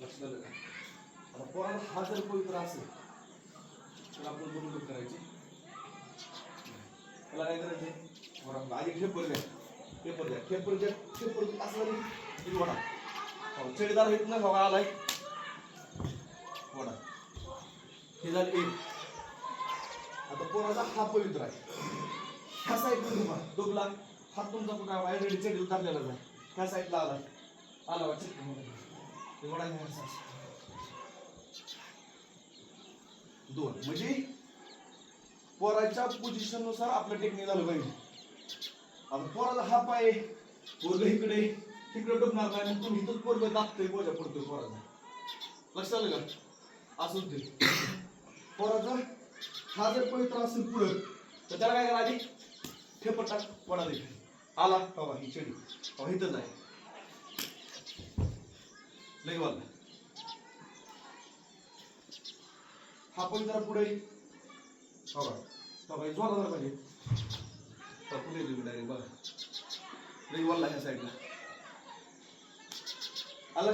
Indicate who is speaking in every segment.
Speaker 1: लक्षात आलं का आता पोराला हा जर पवित्र असेल तर आपण बरोबर करायची. त्याला काय करायचे पोराला आधी खेपर द्या पेपर द्या खेपर द्या खेपर असं वडा हो, येत ना बघा आलाय. वडा हे झालं एक. आता पोराचा हा पवित्र आहे. ह्या साईडला डुबा डुबला हात तुमचा कुठं आहे? रेडी चेडीला टाकलेला आहे. ह्या साईडला आलाय आला. बा दोन. म्हणजे पोराच्या पोझिशननुसार आपलं टेक्निक झालं पाहिजे. आता पोराला हा पाय पोरग इकडे तिकडे डुबणार नाही. आणि तुम्ही इथंच पोरग दाखतोय बोजा पडतोय पोराचा लक्षात आलं का? असं ते पोराचा हा जर पवित्र असेल पुढं तर त्याला काय करा आधी? ठेपटा पडा दे आला. बाबा ही चेडी बाबा इथंच आहे लई वाला हा पण जरा पुढे बघा बघा हे जोरात जरा पाहिजे बघा, पुढे तुम्ही डायरेक्ट बघा. लई वाला ह्या साईडला आला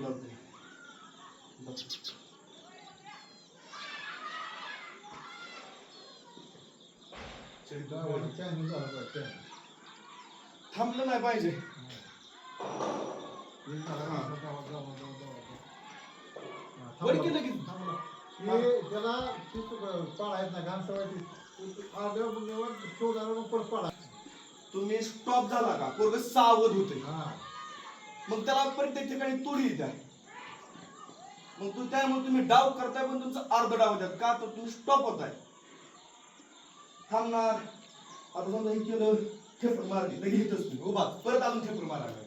Speaker 1: लावते बघ. चेडी बघ. थांबलं नाही पाहिजे. वर केलं की?
Speaker 2: त्याला पाळायत ना घाण सवय शोधायला मग परत पाळा.
Speaker 1: तुम्ही स्टॉप झाला का? पोरग सावध होते
Speaker 2: हा.
Speaker 1: मग त्याला प्रत्येक ठिकाणी तोडी येत्या मग तू त्यामुळे तुम्ही डाव करताय पण तुमचं अर्ध डाव होत्यात का तर तुम्ही स्टॉप होताय. थांबणार. आता समजा हे केलं ठेपर मारली लगेच उभा. परत अजून ठेपर मारायला.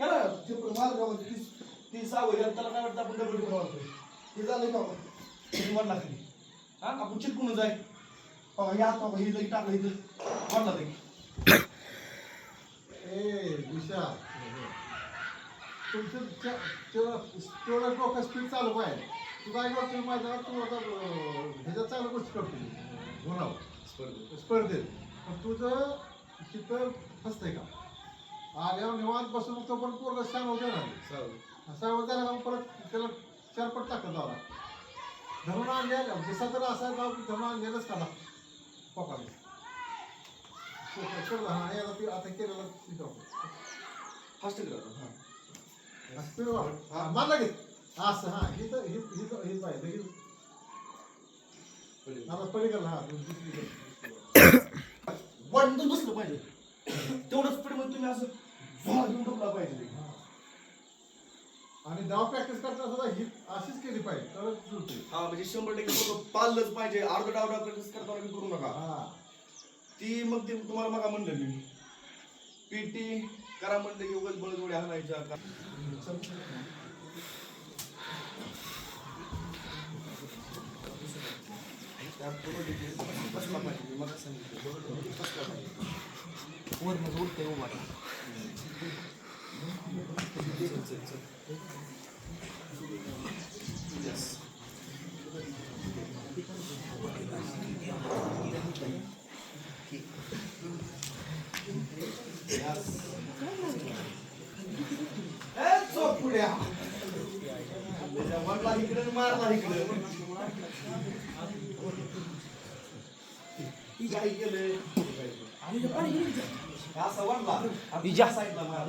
Speaker 1: ना ठेपर मार का ती ती सावध आहे, त्याला काय वाटतं? आपण डबल ठेपर मारतोय हे झालं का म्हणला खाली हा? आपण चिटकून जाय. हे आता बाबा, हे लई टाकलं इथं. म्हणला ते
Speaker 2: ए दिशा. तुमचं तेवढं तेवढं डोकं स्पीड चालू पाहिजे तू काय करतो माझ्या तू आता अं, ह्याच्यात चालू गोष्ट करतो होणार स्पर्धेत. पण तुझं तिथं फसतंय का? आल्यावर निवांत बसून तो पण पूर्ण शान होते ना झाला का मग परत त्याला चार पट टाकत जावा. धरून आणले जसा तर असा की धरून आणलेलंच सोपं हा हे आता ते- आता केलेलं शिकव
Speaker 1: फास्ट करतो हा
Speaker 2: हा मान लागेल असं हा ही तर ही ही तर- ही पाहिजे ही आता पलीकडे हा दुसरी
Speaker 1: वाढून बसलं पाहिजे. तेवढंच स्पीडमध्ये तुम्ही असं डोकला पाहिजे.
Speaker 2: हा. आणि डाव प्रॅक्टिस करताना सुद्धा ही अशीच केली पाहिजे. तरच जुळते
Speaker 1: हा म्हणजे शंभर टक्के पोरं पाळलंच पाहिजे. अर्ध डाव डाव प्रॅक्टिस करताना बी करू नका.
Speaker 2: हा.
Speaker 1: ती मग ते तुम्हाला मग म्हणलं मी. पीटी करा म्हणलं की उगाच बळ जोड्या हाणायच्या का- त्या पूर्ण details बसला पाहिजे मी सांगितलं बसला पाहिजे वरनं उडतंय उभा चल, चल, चल. Yes. Yes. ए, चोपुड्या. त्याच्या वडला इकडे आणि मारला इकडे ही काय केलंय असं
Speaker 3: इजा.
Speaker 1: साईडला मार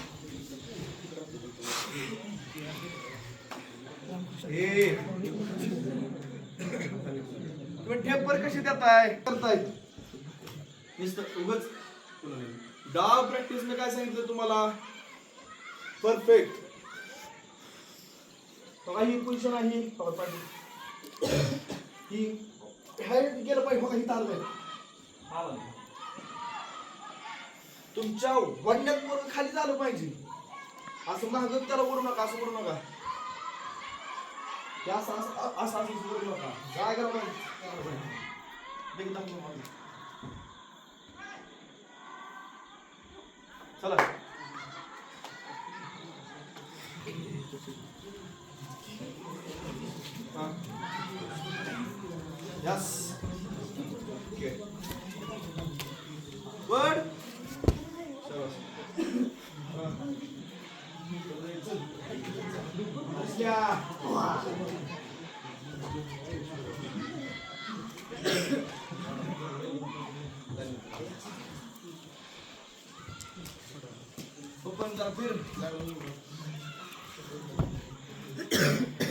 Speaker 1: तुम्ही ठेपर कशी देताय? करताय. उगच उगाच डाव प्रॅक्टिसने काय सांगितलं तुम्हाला? परफेक्ट बघा ही पोझिशन आहे. ही हॅड पाहिजे गेलं पाहिजे. बघा ही तार पाहिजे आला तुमच्या वडण्यात वरून खाली झालं पाहिजे. असं महाग त्याला करू नका असं करू नका. त्या सास असं असं असं असं काय करा पाहिजे एकदम चला यस ओपन करा फिर हा